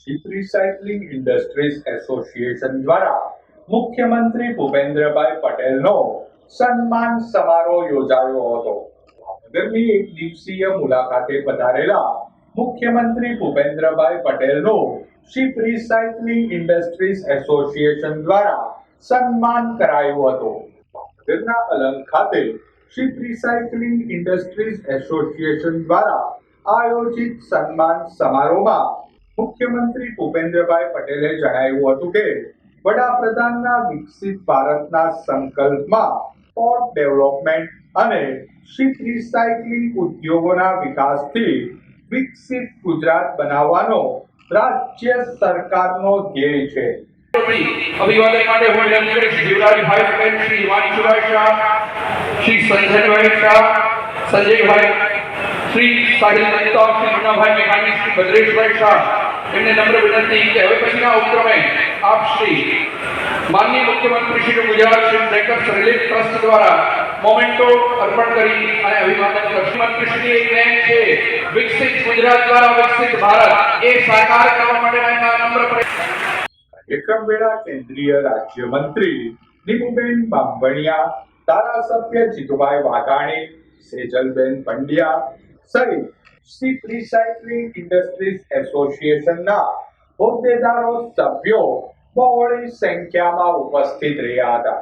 Ship recycling industries association દ્વારા મુખ્યમંત્રી ભૂપેન્દ્રભાઈ પટેલનો સન્માન સમારોહ યોજાયો હતો. ભાવનગરની એક દિવસીય મુલાકાતે પધારેલા મુખ્યમંત્રી ભૂપેન્દ્રભાઈ પટેલનું શિપ રિસાયકલિંગ ઇન્ડસ્ટ્રીઝ એસોસિએશન દ્વારા સન્માન કરાયું હતું. ભાવનગરના અલંગ ખાતે શિપ રિસાયકલિંગ ઇન્ડસ્ટ્રીઝ એસોસિએશન દ્વારા આયોજિત સન્માન સમારોહમાં મુખ્યમંત્રી ભૂપેન્દ્રભાઈ પટેલે જણાવ્યું હતું કે વડાપ્રધાનના વિકસિત ભારતના સંકલ્પમાં પોર્ટ ડેવલપમેન્ટ અને શિપ રિસાયકલિંગ ઉદ્યોગોના વિકાસથી વિકસિત ગુજરાત બનાવવાનો રાજ્ય સરકારનો ધ્યેય છે. અભિવાદન માટે હું વિનંતી કરીશ જીવરાજભાઈ પટેલ, શ્રી હિમાંશુભાઈ શાહ, શ્રી સંજયભાઈ શાહ, સંજયભાઈ, શ્રી સાહિલ મહેતા, શ્રી મુન્નાભાઈ મેઘાણી, શ્રી ભદ્રેશભાઈ શાહ. એમને નમ્ર વિનંતી કે હવે પછીના ઉપક્રમે આપ શ્રી માનનીય મુખ્યમંત્રી શ્રી ગુજરાત શ્રી બ્રેકઅપ રિલીફ ટ્રસ્ટ દ્વારા મોમેન્ટો અર્પણ કરી અને અભિવાદન કરશે મંત્રી શ્રી એક નેમ છે, વિકસિત ગુજરાત દ્વારા વિકસિત ભારત. એ સાકાર કરવા માટેના એમના નમ્ર પ્રયત્ન કાર્યક્રમ વેળા કેન્દ્રીય રાજ્ય મંત્રી નીમુબેન બાંભણિયા, ધારાસભ્ય જીતુભાઈ વાઘાણી, સેજલબેન પંડ્યા, સહિત શિપ રિસાયકલિંગ ઇન્ડસ્ટ્રીઝ એસોસિએશનના હોદ્દેદારો સભ્યો બહોળી સંખ્યામાં ઉપસ્થિત રહ્યા હતા.